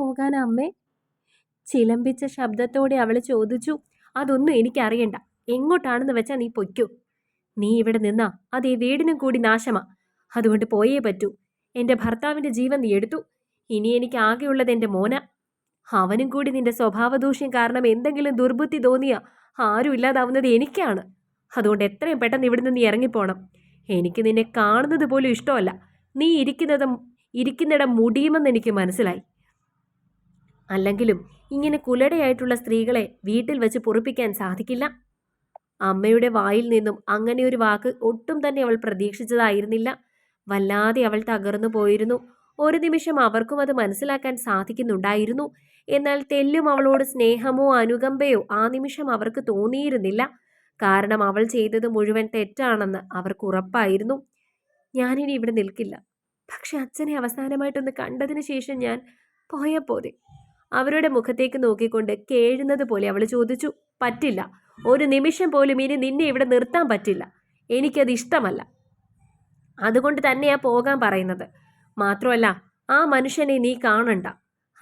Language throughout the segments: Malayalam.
പോകാൻ അമ്മേ? ചിലമ്പിച്ച ശബ്ദത്തോടെ അവൾ ചോദിച്ചു അതൊന്നും എനിക്കറിയണ്ട. എങ്ങോട്ടാണെന്ന് വെച്ചാൽ നീ പൊയ്ക്കോ. നീ ഇവിടെ നിന്നാ അത് ഈ വീടിനും കൂടി നാശമാ. അതുകൊണ്ട് പോയേ പറ്റൂ. എന്റെ ഭർത്താവിന്റെ ജീവൻ നീ എടുത്തു. ഇനി എനിക്ക് ആകെയുള്ളത് എന്റെ മോന. അവനും കൂടി നിന്റെ സ്വഭാവദൂഷ്യം കാരണം എന്തെങ്കിലും ദുർബുദ്ധി തോന്നിയ ആരും ഇല്ലാതാവുന്നത് എനിക്കാണ്. അതുകൊണ്ട് എത്രയും പെട്ടെന്ന് ഇവിടുന്ന് നീ ഇറങ്ങിപ്പോണം. എനിക്ക് നിന്നെ കാണുന്നത് പോലും ഇഷ്ടമല്ല. നീ ഇരിക്കുന്നത് ഇരിക്കുന്നിടം മുടിയുമെന്ന് എനിക്ക് മനസ്സിലായി. അല്ലെങ്കിലും ഇങ്ങനെ കുലടയായിട്ടുള്ള സ്ത്രീകളെ വീട്ടിൽ വെച്ച് പൊറിപ്പിക്കാൻ സാധിക്കില്ല. അമ്മയുടെ വായിൽ നിന്നും അങ്ങനെ ഒരു വാക്ക് ഒട്ടും തന്നെ അവൾ പ്രതീക്ഷിച്ചതായിരുന്നില്ല. വല്ലാതെ അവൾ തകർന്നു പോയിരുന്നു. ഒരു നിമിഷം അവർക്കും അത് മനസ്സിലാക്കാൻ സാധിക്കുന്നുണ്ടായിരുന്നു. എന്നാൽ തെല്ലും അവളോട് സ്നേഹമോ അനുകമ്പയോ ആ നിമിഷം അവർക്ക് തോന്നിയിരുന്നില്ല. കാരണം അവൾ ചെയ്തത് മുഴുവൻ തെറ്റാണെന്ന് അവർക്ക് ഉറപ്പായിരുന്നു. ഞാനിനി ഇവിടെ നിൽക്കില്ല. പക്ഷെ അച്ഛനെ അവസാനമായിട്ടൊന്ന് കണ്ടതിന് ശേഷം ഞാൻ പോയാൽ പോരെ. അവരുടെ മുഖത്തേക്ക് നോക്കിക്കൊണ്ട് കേഴുന്നത് പോലെ അവൾ ചോദിച്ചു പറ്റില്ല. ഒരു നിമിഷം പോലും ഇനി നിന്നെ ഇവിടെ നിർത്താൻ പറ്റില്ല. എനിക്കത് ഇഷ്ടമല്ല. അതുകൊണ്ട് തന്നെയാ പോകാൻ പറയുന്നത്. മാത്രമല്ല ആ മനുഷ്യനെ നീ കാണണ്ട.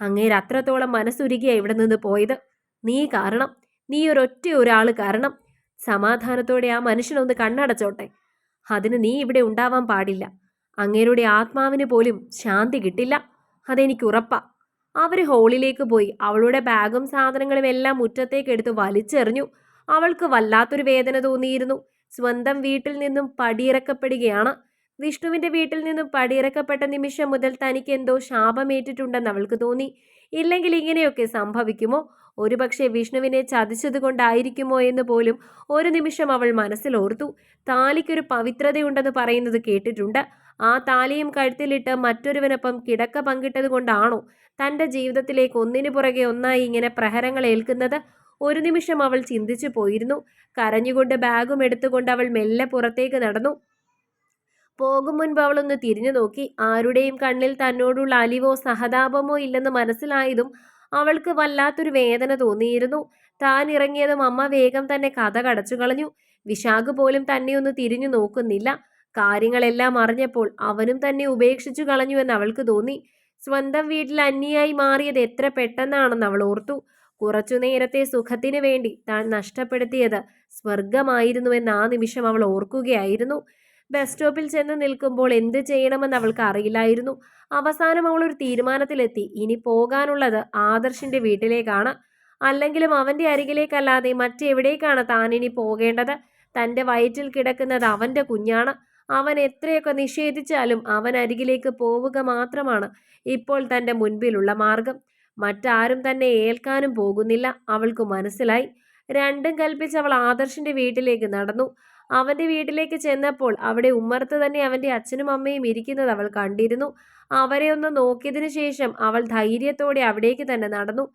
അങ്ങേര് അത്രത്തോളം മനസ്സുരുകിയ ഇവിടെ നിന്ന് പോയത്. നീ കാരണം നീ ഒരൊറ്റ ഒരാൾ കാരണം. സമാധാനത്തോടെ ആ മനുഷ്യനൊന്ന് കണ്ണടച്ചോട്ടെ. അതിന് നീ ഇവിടെ ഉണ്ടാവാൻ പാടില്ല. അങ്ങേരുടെ ആത്മാവിന് പോലും ശാന്തി കിട്ടില്ല. അതെനിക്ക് ഉറപ്പാ അവർ ഹോളിലേക്ക് പോയി. അവളുടെ ബാഗും സാധനങ്ങളും എല്ലാം മുറ്റത്തേക്ക് എടുത്ത് വലിച്ചെറിഞ്ഞു. അവൾക്ക് വല്ലാത്തൊരു വേദന തോന്നിയിരുന്നു. സ്വന്തം വീട്ടിൽ നിന്നും പടിയിറക്കപ്പെടുകയാണ്. വിഷ്ണുവിന്റെ വീട്ടിൽ നിന്നും പടിയിറക്കപ്പെട്ട നിമിഷം മുതൽ തനിക്ക് എന്തോ ശാപമേറ്റിട്ടുണ്ടെന്ന് അവൾക്ക് തോന്നി. ഇല്ലെങ്കിൽ ഇങ്ങനെയൊക്കെ സംഭവിക്കുമോ? ഒരുപക്ഷെ വിഷ്ണുവിനെ ചതിച്ചത് കൊണ്ടായിരിക്കുമോ എന്ന് പോലും ഒരു നിമിഷം അവൾ മനസ്സിലോർത്തു താലിക്കൊരു പവിത്രതയുണ്ടെന്ന് പറയുന്നത് കേട്ടിട്ടുണ്ട്. ആ താലിയും കഴുത്തിലിട്ട് മറ്റൊരുവനൊപ്പം കിടക്ക പങ്കിട്ടത് കൊണ്ടാണോ തന്റെ ജീവിതത്തിലേക്ക് ഒന്നിനു പുറകെ ഒന്നായി ഇങ്ങനെ പ്രഹരങ്ങൾ ഏൽക്കുന്നത്? ഒരു നിമിഷം അവൾ ചിന്തിച്ചു പോയിരുന്നു. കരഞ്ഞുകൊണ്ട് ബാഗും എടുത്തുകൊണ്ട് അവൾ മെല്ലെ പുറത്തേക്ക് നടന്നു. പോകും മുൻപ് അവളൊന്ന് തിരിഞ്ഞു നോക്കി. ആരുടെയും കണ്ണിൽ തന്നോടുള്ള അലിവോ സഹതാപമോ ഇല്ലെന്ന് മനസ്സിലായതും അവൾക്ക് വല്ലാത്തൊരു വേദന തോന്നിയിരുന്നു. താൻ ഇറങ്ങിയതും അമ്മ വേഗം തന്നെ കഥ കടച്ചു കളഞ്ഞു. വിശാഖ് പോലും തന്നെ ഒന്ന് തിരിഞ്ഞു നോക്കുന്നില്ല. കാര്യങ്ങളെല്ലാം അറിഞ്ഞപ്പോൾ അവനും തന്നെ ഉപേക്ഷിച്ചു കളഞ്ഞുവെന്ന് അവൾക്ക് തോന്നി. സ്വന്തം വീട്ടിൽ അന്യായി മാറിയത് എത്ര പെട്ടെന്നാണെന്ന് അവൾ ഓർത്തു. കുറച്ചു നേരത്തെ സുഖത്തിന് വേണ്ടി താൻ നഷ്ടപ്പെടുത്തിയത് സ്വർഗമായിരുന്നുവെന്ന് ആ നിമിഷം അവൾ ഓർക്കുകയായിരുന്നു. ബസ് സ്റ്റോപ്പിൽ ചെന്ന് നിൽക്കുമ്പോൾ എന്ത് ചെയ്യണമെന്ന് അവൾക്ക് അറിയില്ലായിരുന്നു. അവസാനം അവൾ ഒരു തീരുമാനത്തിലെത്തി. ഇനി പോകാനുള്ളത് ആദർശിന്റെ വീട്ടിലേക്കാണ്. അല്ലെങ്കിലും അവന്റെ അരികിലേക്കല്ലാതെ മറ്റെവിടേക്കാണ് താൻ ഇനി പോകേണ്ടത്? തന്റെ വയറ്റിൽ കിടക്കുന്നത് അവന്റെ കുഞ്ഞാണ്. അവൻ എത്രയൊക്കെ നിഷേധിച്ചാലും അവൻ അരികിലേക്ക് പോവുക മാത്രമാണ് ഇപ്പോൾ തന്റെ മുൻപിലുള്ള മാർഗം. മറ്റാരും തന്നെ ഏൽക്കാനും പോകുന്നില്ല. അവൾക്ക് മനസ്സിലായി. രണ്ടും കൽപ്പിച്ച് അവൾ ആദർശിന്റെ വീട്ടിലേക്ക് നടന്നു. അവന്റെ വീട്ടിലേക്ക് ചെന്നപ്പോൾ അവിടെ ഉമ്മർത്ത് തന്നെ അവന്റെ അച്ഛനും അമ്മയും ഇരിക്കുന്നത് അവൾ കണ്ടിരുന്നു. അവരെ ഒന്ന് നോക്കിയതിനു ശേഷം അവൾ ധൈര്യത്തോടെ അവിടേക്ക് തന്നെ നടന്നു.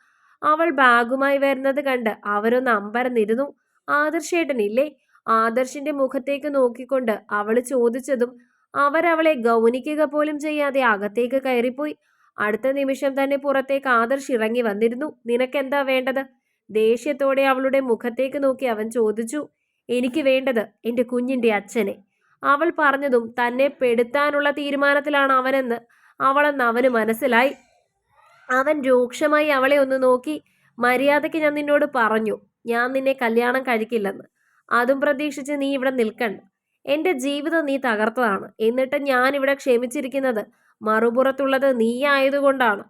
അവൾ ബാഗുമായി വരുന്നത് കണ്ട് അവരൊന്ന് അമ്പരന്നിരുന്നു. ആദർശേട്ടനില്ലേ ആദർശിന്റെ മുഖത്തേക്ക് നോക്കിക്കൊണ്ട് അവൾ ചോദിച്ചതും അവരവളെ ഗൗനിക്കുക പോലും ചെയ്യാതെ അകത്തേക്ക് കയറിപ്പോയി. അടുത്ത നിമിഷം തന്നെ പുറത്തേക്ക് ആദർശ് ഇറങ്ങി വന്നിരുന്നു. നിനക്കെന്താ വേണ്ടത്? ദേഷ്യത്തോടെ അവളുടെ മുഖത്തേക്ക് നോക്കി അവൻ ചോദിച്ചു എനിക്ക് വേണ്ടത് എന്റെ കുഞ്ഞിന്റെ അച്ഛനെ? അവൾ പറഞ്ഞതും തന്നെ പെടുത്താനുള്ള തീരുമാനത്തിലാണ് അവനെന്ന് അവളെന്ന് അവന് മനസ്സിലായി. അവൻ രൂക്ഷമായി അവളെ ഒന്ന് നോക്കി മര്യാദയ്ക്ക് ഞാൻ നിന്നോട് പറഞ്ഞു ഞാൻ നിന്നെ കല്യാണം കഴിക്കില്ലെന്ന്. അതും പ്രതീക്ഷിച്ച് നീ ഇവിടെ നിൽക്കണ്ട. എന്റെ ജീവിതം നീ തകർത്തതാണ്. എന്നിട്ട് ഞാൻ ഇവിടെ ക്ഷമിച്ചിരിക്കുന്നത് മറുപുറത്തുള്ളത് നീ ആയതുകൊണ്ടാണ്.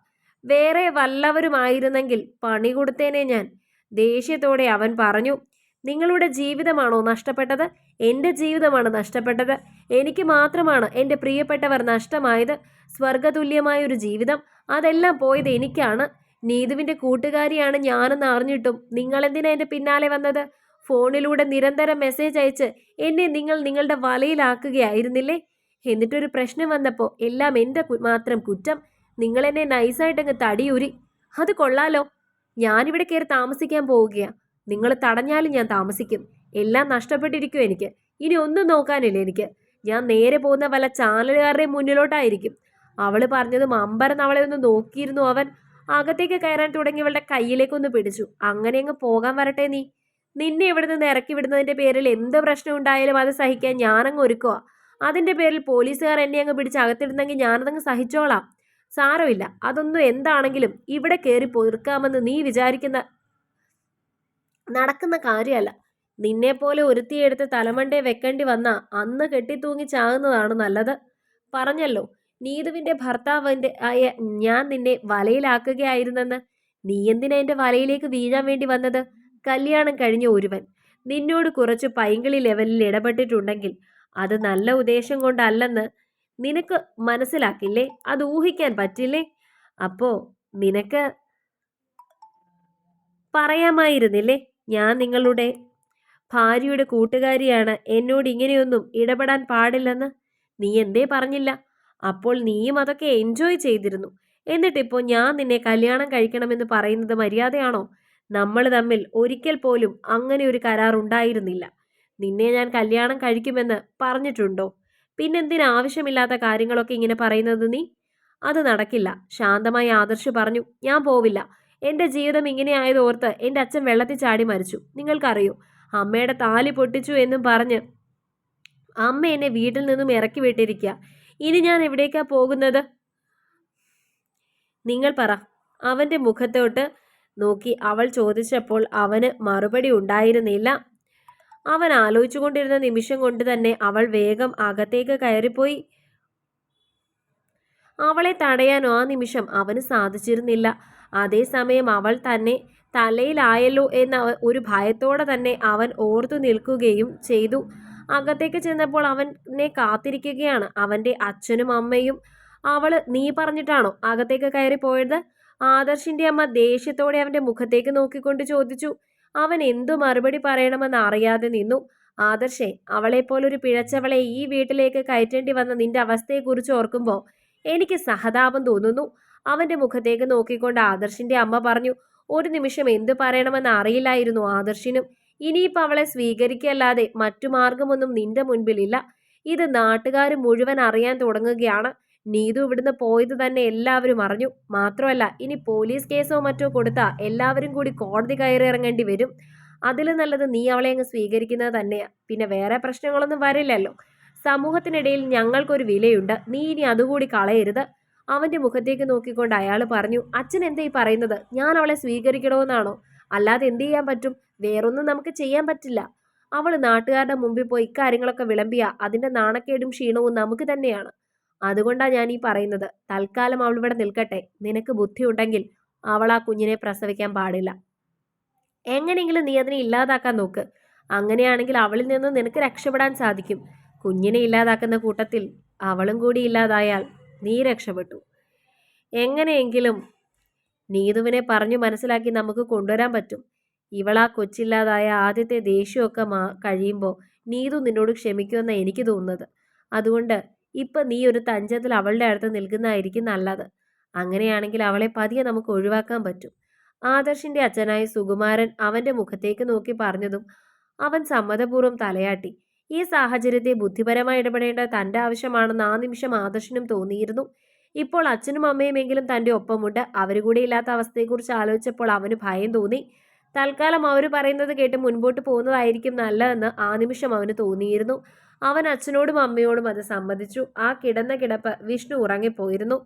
വേറെ വല്ലവരുമായിരുന്നെങ്കിൽ പണി കൊടുത്തേനെ ഞാൻ. ദേഷ്യത്തോടെ അവൻ പറഞ്ഞു നിങ്ങളുടെ ജീവിതമാണോ നഷ്ടപ്പെട്ടത്? എന്റെ ജീവിതമാണ് നഷ്ടപ്പെട്ടത്. എനിക്ക് മാത്രമാണ് എന്റെ പ്രിയപ്പെട്ടവർ നഷ്ടമായത്. സ്വർഗതുല്യമായ ഒരു ജീവിതം. അതെല്ലാം പോയത് എനിക്കാണ്. നീതുവിന്റെ കൂട്ടുകാരിയാണ് ഞാനെന്ന് അറിഞ്ഞിട്ടും നിങ്ങളെന്തിനാ എന്റെ പിന്നാലെ വന്നത്? ഫോണിലൂടെ നിരന്തരം മെസ്സേജ് അയച്ച് എന്നെ നിങ്ങൾ നിങ്ങളുടെ വലയിലാക്കുകയായിരുന്നില്ലേ? എന്നിട്ടൊരു പ്രശ്നം വന്നപ്പോൾ എല്ലാം എന്റെ മാത്രം കുറ്റം. നിങ്ങളെന്നെ നൈസായിട്ടങ്ങ് തടിയൂരി. അത് കൊള്ളാലോ. ഞാനിവിടെ കയറി താമസിക്കാൻ പോവുകയാണ് നിങ്ങൾ തടഞ്ഞാലും ഞാൻ താമസിക്കും. എല്ലാം നഷ്ടപ്പെട്ടിരിക്കും എനിക്ക്. ഇനി ഒന്നും നോക്കാനില്ല എനിക്ക്. ഞാൻ നേരെ പോകുന്ന വല്ല ചാനലുകാരുടെയും മുന്നിലോട്ടായിരിക്കും. അവൾ പറഞ്ഞതും അമ്പരം അവളെ ഒന്ന് നോക്കിയിരുന്നു അവൻ. അകത്തേക്ക് കയറാൻ തുടങ്ങിയവളുടെ കയ്യിലേക്കൊന്ന് പിടിച്ചു. അങ്ങനെ അങ്ങ് പോകാൻ വരട്ടെ നീ. നിന്നെ ഇവിടെ നിന്ന് ഇറക്കി വിടുന്നതിന്റെ പേരിൽ എന്ത് പ്രശ്നം ഉണ്ടായാലും അത് സഹിക്കാൻ ഞാനങ്ങ് ഒരുക്കുക അതിന്റെ പേരിൽ പോലീസുകാർ എന്നെ അങ്ങ് പിടിച്ച് അകത്തിടുന്നെങ്കിൽ ഞാനതങ്ങ് സഹിച്ചോളാം. സാരമില്ല. അതൊന്നും എന്താണെങ്കിലും ഇവിടെ കയറി പൊറുക്കാമെന്ന് നീ വിചാരിക്കുന്ന നടക്കുന്ന കാര്യമല്ല. നിന്നെപ്പോലെ ഒരുത്തിയെടുത്ത് തലമണ്ടേ വെക്കേണ്ടി വന്ന അന്ന് കെട്ടിത്തൂങ്ങി ചാകുന്നതാണ് നല്ലത്. പറഞ്ഞല്ലോ നീതുവിന്റെ ഭർത്താവിന്റെ ആയ ഞാൻ നിന്നെ വലയിലാക്കുകയായിരുന്നെന്ന്. നീ എന്തിനാ എന്റെ വലയിലേക്ക് വീഴാൻ വേണ്ടി വന്നത്? കല്യാണം കഴിഞ്ഞ ഒരുവൻ. നിന്നോട് കുറച്ച് പൈങ്കിളി ലെവലിൽ ഇടപെട്ടിട്ടുണ്ടെങ്കിൽ അത് നല്ല ഉദ്ദേശം കൊണ്ടല്ലെന്ന് നിനക്ക് മനസ്സിലാക്കില്ലേ? അത് ഊഹിക്കാൻ പറ്റില്ലേ? അപ്പോ നിനക്ക് പറയാമായിരുന്നില്ലേ? ഞാൻ നിങ്ങളുടെ ഭാര്യയുടെ കൂട്ടുകാരിയാണ്. എന്നോട് ഇങ്ങനെയൊന്നും ഇടപെടാൻ പാടില്ലെന്ന്. നീ എന്തേ പറഞ്ഞില്ല. അപ്പോൾ നീയും അതൊക്കെ എൻജോയ് ചെയ്തിരുന്നു. എന്നിട്ടിപ്പോൾ ഞാൻ നിന്നെ കല്യാണം കഴിക്കണമെന്ന് പറയുന്നത് മര്യാദയാണോ? നമ്മൾ തമ്മിൽ ഒരിക്കൽ പോലും അങ്ങനെ ഒരു കരാർ ഉണ്ടായിരുന്നില്ല നിന്നെ ഞാൻ കല്യാണം കഴിക്കുമെന്ന് പറഞ്ഞിട്ടുണ്ടോ? പിന്നെന്തിനാ ആവശ്യമില്ലാത്ത കാര്യങ്ങളൊക്കെ ഇങ്ങനെ പറയുന്നത് നീ? അത് നടക്കില്ല. ശാന്തമായി ആദർശ് പറഞ്ഞു ഞാൻ പോവില്ല. എന്റെ ജീവിതം ഇങ്ങനെയായത് ഓർത്ത് എന്റെ അച്ഛൻ വെള്ളത്തിൽ ചാടി മരിച്ചു. നിങ്ങൾക്കറിയോ? അമ്മയുടെ താലി പൊട്ടിച്ചു എന്നും പറഞ്ഞ് അമ്മ എന്നെ വീട്ടിൽ നിന്നും ഇറക്കി വിട്ടിരിക്കുക ഇനി ഞാൻ എവിടേക്കാ പോകുന്നത്? നിങ്ങൾ പറ. അവന്റെ മുഖത്തോട്ട് നോക്കി അവൾ ചോദിച്ചപ്പോൾ അവന് മറുപടി ഉണ്ടായിരുന്നില്ല. അവൻ ആലോചിച്ചുകൊണ്ടിരുന്ന നിമിഷം കൊണ്ട് തന്നെ അവൾ വേഗം അകത്തേക്ക് കയറിപ്പോയി. അവളെ തടയാനോ ആ നിമിഷം അവന് സാധിച്ചിരുന്നില്ല. അതേസമയം അവൾ തന്നെ തലയിലായല്ലോ എന്ന ഒരു ഭയത്തോടെ തന്നെ അവൻ ഓർത്തു നിൽക്കുകയും ചെയ്തു. അകത്തേക്ക് ചെന്നപ്പോൾ അവനെ കാത്തിരിക്കുകയാണ്. അവന്റെ അച്ഛനും അമ്മയും അവൾ നീ പറഞ്ഞിട്ടാണോ അകത്തേക്ക് കയറി പോയത് ആദർശിന്റെ അമ്മ ദേഷ്യത്തോടെ അവന്റെ മുഖത്തേക്ക് നോക്കിക്കൊണ്ട് ചോദിച്ചു. അവൻ എന്തു മറുപടി പറയണമെന്ന് അറിയാതെ നിന്നു. ആദർശേ അവളെപ്പോലൊരു പിഴച്ചവളെ ഈ വീട്ടിലേക്ക് കയറ്റേണ്ടി വന്ന നിന്റെ അവസ്ഥയെക്കുറിച്ച് ഓർക്കുമ്പോൾ എനിക്ക് സഹതാപം തോന്നുന്നു അവന്റെ മുഖത്തേക്ക് നോക്കിക്കൊണ്ട് ആദർശിന്റെ അമ്മ പറഞ്ഞു ഒരു നിമിഷം എന്തു പറയണമെന്ന് അറിയില്ലായിരുന്നു ആദർശിനും. ഇനിയിപ്പോൾ അവളെ സ്വീകരിക്കല്ലാതെ മറ്റു മാർഗമൊന്നും നിന്റെ മുൻപിലില്ല. ഇത് നാട്ടുകാർ മുഴുവൻ അറിയാൻ തുടങ്ങുകയാണ്. നീതു ഇവിടുന്ന് പോയത് തന്നെ എല്ലാവരും അറിഞ്ഞു. മാത്രമല്ല ഇനി പോലീസ് കേസോ മറ്റോ കൊടുത്താൽ എല്ലാവരും കൂടി കോടതി കയറി ഇറങ്ങേണ്ടി വരും. അതിൽ നല്ലത് നീ അവളെ അങ്ങ് സ്വീകരിക്കുന്നത് തന്നെയാ. പിന്നെ വേറെ പ്രശ്നങ്ങളൊന്നും വരില്ലല്ലോ. സമൂഹത്തിനിടയിൽ ഞങ്ങൾക്കൊരു വിലയുണ്ട്. നീ ഇനി അതുകൂടി കളയരുത്. അവന്റെ മുഖത്തേക്ക് നോക്കിക്കൊണ്ട് അയാൾ പറഞ്ഞു അച്ഛൻ എന്താ ഈ പറയുന്നത്? ഞാൻ അവളെ സ്വീകരിക്കണമെന്നാണോ അല്ലാതെ എന്ത് ചെയ്യാൻ പറ്റും? വേറൊന്നും നമുക്ക് ചെയ്യാൻ പറ്റില്ല. അവൾ നാട്ടുകാരുടെ മുമ്പിൽ പോയി ഇക്കാര്യങ്ങളൊക്കെ വിളമ്പിയ. അതിന്റെ നാണക്കേടും ക്ഷീണവും നമുക്ക് തന്നെയാണ്. അതുകൊണ്ടാണ് ഞാൻ ഈ പറയുന്നത്. തൽക്കാലം അവൾ ഇവിടെ നിൽക്കട്ടെ. നിനക്ക് ബുദ്ധിയുണ്ടെങ്കിൽ അവൾ ആ കുഞ്ഞിനെ പ്രസവിക്കാൻ പാടില്ല. എങ്ങനെയെങ്കിലും നീ അതിനെ ഇല്ലാതാക്കാൻ നോക്ക്. അങ്ങനെയാണെങ്കിൽ അവളിൽ നിന്ന് നിനക്ക് രക്ഷപ്പെടാൻ സാധിക്കും. കുഞ്ഞിനെ ഇല്ലാതാക്കുന്ന കൂട്ടത്തിൽ അവളും കൂടി ഇല്ലാതായാൽ നീ രക്ഷപ്പെട്ടു. എങ്ങനെയെങ്കിലും നീതുവിനെ പറഞ്ഞു മനസ്സിലാക്കി നമുക്ക് കൊണ്ടുവരാൻ പറ്റും. ഇവൾ ആ കൊച്ചില്ലാതായ ആദ്യത്തെ ദേഷ്യമൊക്കെ മാ കഴിയുമ്പോൾ നീതു നിന്നോട് ക്ഷമിക്കുമെന്നാണ് എനിക്ക് തോന്നുന്നത്. അതുകൊണ്ട് ഇപ്പം നീ ഒരു തഞ്ചത്തിൽ അവളുടെ അടുത്ത് നിൽക്കുന്നതായിരിക്കും നല്ലത്. അങ്ങനെയാണെങ്കിൽ അവളെ പതിയെ നമുക്ക് ഒഴിവാക്കാൻ പറ്റും. ആദർശിന്റെ അച്ഛനായ സുകുമാരൻ അവന്റെ മുഖത്തേക്ക് നോക്കി പറഞ്ഞതും അവൻ സമ്മതപൂർവം തലയാട്ടി. ഈ സാഹചര്യത്തെ ബുദ്ധിപരമായി ഇടപെടേണ്ട തന്റെ ആവശ്യമാണെന്ന് ആ നിമിഷം ആദർശനും തോന്നിയിരുന്നു. ഇപ്പോൾ അച്ഛനും അമ്മയുമെങ്കിലും തന്റെ ഒപ്പമുണ്ട്. അവരുകൂടെ കൂടെ ഇല്ലാത്ത അവസ്ഥയെക്കുറിച്ച് ആലോചിച്ചപ്പോൾ അവന് ഭയം തോന്നി. തൽക്കാലം അവർ പറയുന്നത് കേട്ട് മുൻപോട്ട് പോകുന്നതായിരിക്കും നല്ലതെന്ന് ആ നിമിഷം അവന് തോന്നിയിരുന്നു. അവൻ അച്ഛനോടും അമ്മയോടും അത് സമ്മതിച്ചു. ആ കിടന്ന കിടപ്പ് വിഷ്ണു ഉറങ്ങിപ്പോയിരുന്നു.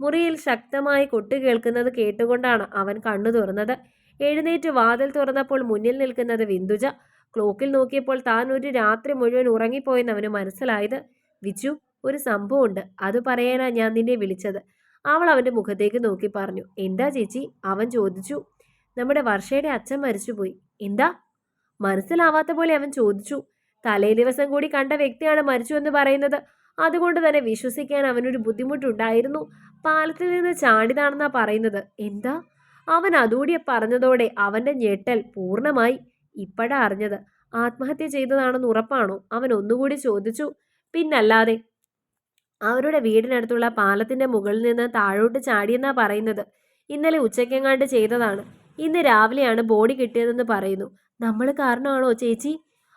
മുറിയിൽ ശക്തമായി കൊട്ടു കേൾക്കുന്നത് കേട്ടുകൊണ്ടാണ് അവൻ കണ്ണു തുറന്നത്. എഴുന്നേറ്റ് വാതിൽ തുറന്നപ്പോൾ മുന്നിൽ നിൽക്കുന്നത് വിന്ദുജ. ക്ലോക്കിൽ നോക്കിയപ്പോൾ താൻ ഒരു രാത്രി മുഴുവൻ ഉറങ്ങിപ്പോയെന്ന് അവന് മനസ്സിലായത്. വിച്ചു ഒരു സംഭവമുണ്ട്. അത് പറയാനാ ഞാൻ നിന്നെ വിളിച്ചത്. അവൾ അവന്റെ മുഖത്തേക്ക് നോക്കി പറഞ്ഞു. എന്താ ചേച്ചി? അവൻ ചോദിച്ചു. നമ്മുടെ വർഷയുടെ അച്ഛൻ മരിച്ചുപോയി. എന്താ? മനസ്സിലാവാത്ത പോലെ അവൻ ചോദിച്ചു. തലേ ദിവസം കൂടി കണ്ട വ്യക്തിയാണ് മരിച്ചു എന്ന് പറയുന്നത്. അതുകൊണ്ട് തന്നെ വിശ്വസിക്കാൻ അവനൊരു ബുദ്ധിമുട്ടുണ്ടായിരുന്നു. പാലത്തിൽ നിന്ന് ചാടിതാണെന്നാ പറയുന്നത്. എന്താ? അവൻ അതുകൂടി പറഞ്ഞതോടെ അവന്റെ ഞെട്ടൽ പൂർണമായി ഇപ്പോഴാ അറിഞ്ഞത്. ആത്മഹത്യ ചെയ്തതാണെന്ന് ഉറപ്പാണോ? അവൻ ഒന്നുകൂടി ചോദിച്ചു. പിന്നല്ലാതെ അവരുടെ വീടിനടുത്തുള്ള പാലത്തിന്റെ മുകളിൽ നിന്ന് താഴോട്ട് ചാടിയെന്നാ പറയുന്നത്. ഇന്നലെ ഉച്ചയ്ക്കെങ്ങാണ്ട് ചെയ്തതാണ്. ഇന്ന് രാവിലെയാണ് ബോഡി കിട്ടിയതെന്ന് പറയുന്നു. നമ്മൾ കാരണമാണോ ചേച്ചി?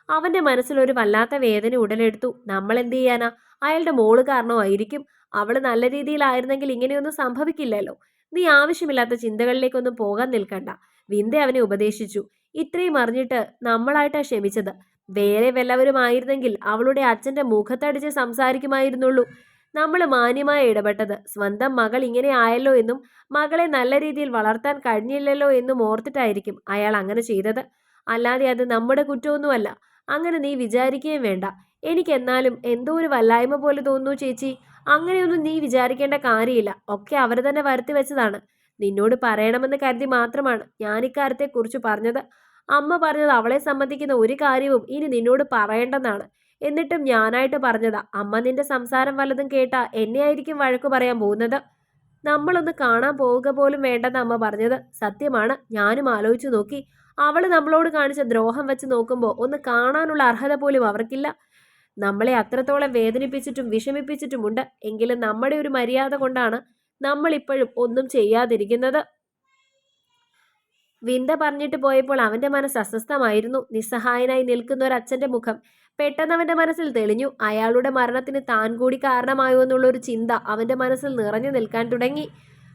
അവന്റെ മനസ്സിലൊരു വല്ലാത്ത വേദന ഉടലെടുത്തു. നമ്മൾ എന്ത് ചെയ്യാനാ? അയാളുടെ മോൾ കാരണമായിരിക്കും. അവൾ നല്ല രീതിയിലായിരുന്നെങ്കിൽ ഇങ്ങനെയൊന്നും സംഭവിക്കില്ലല്ലോ. നീ ആവശ്യമില്ലാത്ത ചിന്തകളിലേക്കൊന്നും പോകാൻ നിൽക്കണ്ട. വിന്ദ അവനെ ഉപദേശിച്ചു. ഇത്രയും അറിഞ്ഞിട്ട് നമ്മളായിട്ടാ ക്ഷമിച്ചത്. വേറെ വല്ലവരുമായിരുന്നെങ്കിൽ അവളുടെ അച്ഛന്റെ മുഖത്തടിച്ച് സംസാരിക്കുമായിരുന്നുള്ളൂ. നമ്മൾ മാന്യമായി ഇടപെട്ടത്. സ്വന്തം മകൾ ഇങ്ങനെ ആയല്ലോ എന്നും മകളെ നല്ല രീതിയിൽ വളർത്താൻ കഴിഞ്ഞില്ലല്ലോ എന്നും ഓർത്തിട്ടായിരിക്കും അയാൾ അങ്ങനെ ചെയ്തത്. അല്ലാതെ അത് നമ്മുടെ കുറ്റമൊന്നുമല്ല. അങ്ങനെ നീ വിചാരിക്കുകയും വേണ്ട. എനിക്ക് എന്നാലും എന്തോ ഒരു വല്ലായ്മ പോലെ തോന്നുന്നു ചേച്ചി. അങ്ങനെയൊന്നും നീ വിചാരിക്കേണ്ട കാര്യമില്ല. ഒക്കെ അവർ തന്നെ വരുത്തി വെച്ചതാണ്. നിന്നോട് പറയണമെന്ന് കരുതി മാത്രമാണ് ഞാൻ ഇക്കാര്യത്തെക്കുറിച്ച് പറഞ്ഞത്. അമ്മ പറഞ്ഞത് അവളെ സംബന്ധിക്കുന്ന ഒരു കാര്യവും ഇനി നിന്നോട് പറയേണ്ടെന്നാണ്. എന്നിട്ടും ഞാനായിട്ട് പറഞ്ഞതാ അമ്മ നിന്റെ സംസാരം വല്ലതും കേട്ടാ എന്നെയായിരിക്കും വഴക്കു പറയാൻ പോകുന്നത്. നമ്മളൊന്ന് കാണാൻ പോവുക പോലും വേണ്ടെന്ന് അമ്മ പറഞ്ഞത്. സത്യമാണ് ഞാനും ആലോചിച്ചു നോക്കി. അവൾ നമ്മളോട് കാണിച്ച ദ്രോഹം വെച്ച് നോക്കുമ്പോൾ ഒന്ന് കാണാനുള്ള അർഹത പോലും അവർക്കില്ല. നമ്മളെ അത്രത്തോളം വേദനിപ്പിച്ചിട്ടും വിഷമിപ്പിച്ചിട്ടുമുണ്ട്. എങ്കിലും നമ്മുടെ ഒരു മര്യാദ കൊണ്ടാണ് നമ്മൾ ഇപ്പോഴും ഒന്നും ചെയ്യാതിരിക്കുന്നത്. വിന്ദ പറഞ്ഞിട്ട് പോയപ്പോൾ അവന്റെ മനസ്സ് അസ്വസ്ഥമായിരുന്നു. നിസ്സഹായനായി നിൽക്കുന്ന ഒരു അച്ഛന്റെ മുഖം പെട്ടെന്ന് അവന്റെ മനസ്സിൽ തെളിഞ്ഞു. അയാളുടെ മരണത്തിന് താൻ കൂടി കാരണമായോ എന്നുള്ളൊരു ചിന്ത അവന്റെ മനസ്സിൽ നിറഞ്ഞു നിൽക്കാൻ തുടങ്ങി.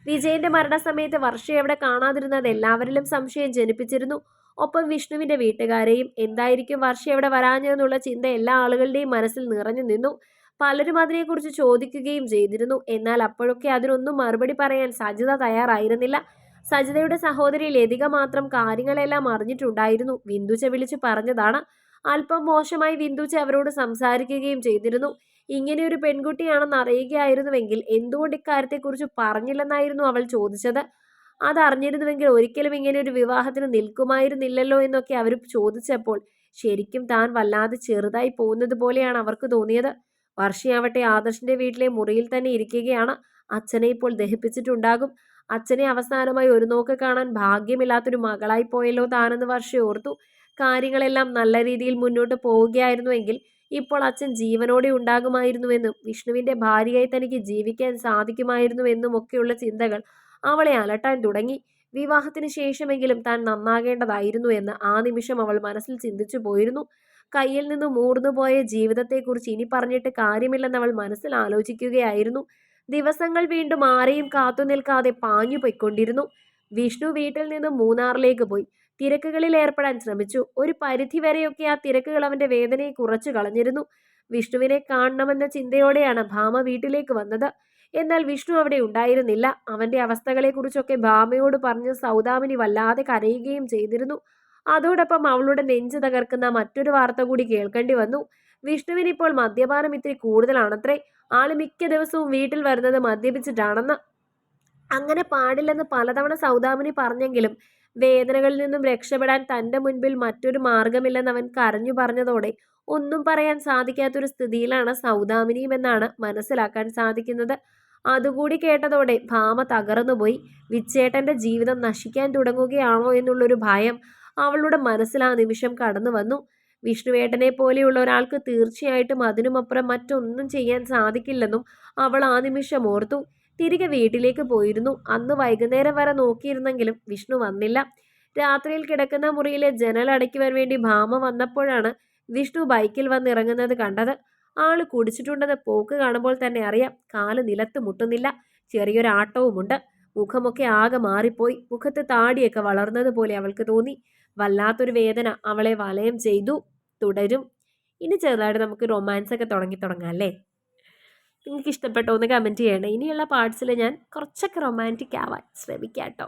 വിജയന്റെ മരണസമയത്ത് വർഷ എവിടെ കാണാതിരുന്നത് എല്ലാവരിലും സംശയം ജനിപ്പിച്ചിരുന്നു. ഒപ്പം വിഷ്ണുവിന്റെ വീട്ടുകാരെയും എന്തായിരിക്കും വർഷ എവിടെ വരാഞ്ഞെന്നുള്ള ചിന്ത എല്ലാ ആളുകളുടെയും മനസ്സിൽ നിറഞ്ഞു നിന്നു. പലരും അതിനെക്കുറിച്ച് ചോദിക്കുകയും ചെയ്തിരുന്നു. എന്നാൽ അപ്പോഴൊക്കെ അതിനൊന്നും മറുപടി പറയാൻ സജിത തയ്യാറായിരുന്നില്ല. സജിതയുടെ സഹോദരി ലതിക മാത്രം കാര്യങ്ങളെല്ലാം അറിഞ്ഞിട്ടുണ്ടായിരുന്നു. വിന്ദുച്ച വിളിച്ച് പറഞ്ഞതാണ് അല്പം മോശമായി വിന്ദുച്ച അവരോട് സംസാരിക്കുകയും ചെയ്തിരുന്നു. ഇങ്ങനെ ഒരു പെൺകുട്ടിയാണെന്ന് അറിയുകയായിരുന്നുവെങ്കിൽ എന്തുകൊണ്ട് ഇക്കാര്യത്തെക്കുറിച്ച് പറഞ്ഞില്ലെന്നായിരുന്നു അവൾ ചോദിച്ചത്. അതറിഞ്ഞിരുന്നുവെങ്കിൽ ഒരിക്കലും ഇങ്ങനെ ഒരു വിവാഹത്തിന് നിൽക്കുമായിരുന്നില്ലല്ലോ എന്നൊക്കെ അവർ ചോദിച്ചപ്പോൾ ശരിക്കും താൻ വല്ലാതെ ചെറുതായി പോകുന്നത് പോലെയാണ് അവർക്ക് തോന്നിയത്. വർഷയാവട്ടെ ആദർശിന്റെ വീട്ടിലെ മുറിയിൽ തന്നെ ഇരിക്കുകയാണ്. അച്ഛനെ ഇപ്പോൾ ദഹിപ്പിച്ചിട്ടുണ്ടാകും. അച്ഛനെ അവസാനമായി ഒരു നോക്ക് കാണാൻ ഭാഗ്യമില്ലാത്തൊരു മകളായി പോയല്ലോ താനെന്ന് വർഷ ഓർത്തു. കാര്യങ്ങളെല്ലാം നല്ല രീതിയിൽ മുന്നോട്ട് പോവുകയായിരുന്നുവെങ്കിൽ ഇപ്പോൾ അച്ഛൻ ജീവനോടെ ഉണ്ടാകുമായിരുന്നുവെന്നും വിഷ്ണുവിന്റെ ഭാര്യയായി തനിക്ക് ജീവിക്കാൻ സാധിക്കുമായിരുന്നുവെന്നും ഒക്കെയുള്ള ചിന്തകൾ അവളെ അലട്ടാൻ തുടങ്ങി. വിവാഹത്തിന് ശേഷമെങ്കിലും താൻ നന്നാകേണ്ടതായിരുന്നു എന്ന് ആ നിമിഷം അവൾ മനസ്സിൽ ചിന്തിച്ചു പോയിരുന്നു. കയ്യിൽ നിന്ന് മൂർന്നുപോയ ജീവിതത്തെക്കുറിച്ച് ഇനി പറഞ്ഞിട്ട് കാര്യമില്ലെന്ന് അവൾ മനസ്സിൽ ആലോചിക്കുകയായിരുന്നു. ദിവസങ്ങൾ വീണ്ടും ആരെയും കാത്തു നിൽക്കാതെ പാഞ്ഞു പോയിക്കൊണ്ടിരുന്നു. വിഷ്ണു വീട്ടിൽ നിന്ന് മൂന്നാറിലേക്ക് പോയി. തിരക്കുകളിൽ ഏർപ്പെടാൻ ശ്രമിച്ചു. ഒരു പരിധി വരെയൊക്കെ ആ തിരക്കുകൾ അവന്റെ വേദനയെ കുറച്ചു കളഞ്ഞിരുന്നു. വിഷ്ണുവിനെ കാണണമെന്ന ചിന്തയോടെയാണ് ഭാമ വീട്ടിലേക്ക് വന്നത്. എന്നാൽ വിഷ്ണു അവിടെ ഉണ്ടായിരുന്നില്ല. അവന്റെ അവസ്ഥകളെക്കുറിച്ചൊക്കെ ഭാമയോട് പറഞ്ഞ് സൗദാമിനി വല്ലാതെ കരയുകയും ചെയ്തിരുന്നു. അതോടൊപ്പം അവളുടെ നെഞ്ച് തകർക്കുന്ന മറ്റൊരു വാർത്ത കൂടി കേൾക്കേണ്ടി വന്നു. വിഷ്ണുവിന് ഇപ്പോൾ മദ്യപാനം ഇത്തിരി കൂടുതലാണത്രേ ആൾ മിക്ക ദിവസവും വീട്ടിൽ വരുന്നത് മദ്യപിച്ചിട്ടാണെന്ന് അങ്ങനെ പാടില്ലെന്ന് പലതവണ സൗദാമിനി പറഞ്ഞെങ്കിലും വേദനകളിൽ നിന്നും രക്ഷപ്പെടാൻ തന്റെ മുൻപിൽ മറ്റൊരു മാർഗമില്ലെന്ന് അവൻ കരഞ്ഞു പറഞ്ഞതോടെ ഒന്നും പറയാൻ സാധിക്കാത്തൊരു സ്ഥിതിയിലാണ് സൗദാമിനിയും എന്നാണ് മനസ്സിലാക്കാൻ സാധിക്കുന്നത്. അതുകൂടി കേട്ടതോടെ ഭാമ തകർന്നുപോയി വിച്ചേട്ടന്റെ ജീവിതം നശിക്കാൻ തുടങ്ങുകയാണോ എന്നുള്ളൊരു ഭയം അവളുടെ മനസ്സിൽ ആ നിമിഷം കടന്നു വന്നു വിഷ്ണുവേട്ടനെ പോലെയുള്ള ഒരാൾക്ക് തീർച്ചയായിട്ടും അതിനുമപ്പുറം മറ്റൊന്നും ചെയ്യാൻ സാധിക്കില്ലെന്നും അവൾ ആ നിമിഷം ഓർത്തു. തിരികെ വീട്ടിലേക്ക് പോയിരുന്നു. അന്ന് വൈകുന്നേരം വരെ നോക്കിയിരുന്നെങ്കിലും വിഷ്ണു വന്നില്ല. രാത്രിയിൽ കിടക്കുന്ന മുറിയിലെ ജനൽ അടയ്ക്കുവാൻ വേണ്ടി ഭാമ വന്നപ്പോഴാണ് വിഷ്ണു ബൈക്കിൽ വന്നിറങ്ങുന്നത് കണ്ടത്. ആൾ കുടിച്ചിട്ടുണ്ടെന്ന് പോക്ക് കാണുമ്പോൾ തന്നെ അറിയാം. കാൽ നിലത്ത് മുട്ടുന്നില്ല. ചെറിയൊരാട്ടവുമുണ്ട് മുഖമൊക്കെ ആകെ മാറിപ്പോയി. മുഖത്ത് താടിയൊക്കെ വളർന്നതുപോലെ അവൾക്ക് തോന്നി. വല്ലാത്തൊരു വേദന അവളെ വലയം ചെയ്തു തുടരും. ഇനി ചെറുതായിട്ട് നമുക്ക് റൊമാൻസ് ഒക്കെ തുടങ്ങി തുടങ്ങാം അല്ലേ? നിങ്ങൾക്ക് ഇഷ്ടപ്പെട്ടോ എന്ന് കമന്റ് ചെയ്യണം. ഇനിയുള്ള പാർട്സിൽ ഞാൻ കുറച്ചൊക്കെ റൊമാന്റിക് ആവാൻ ശ്രമിക്കാം കേട്ടോ.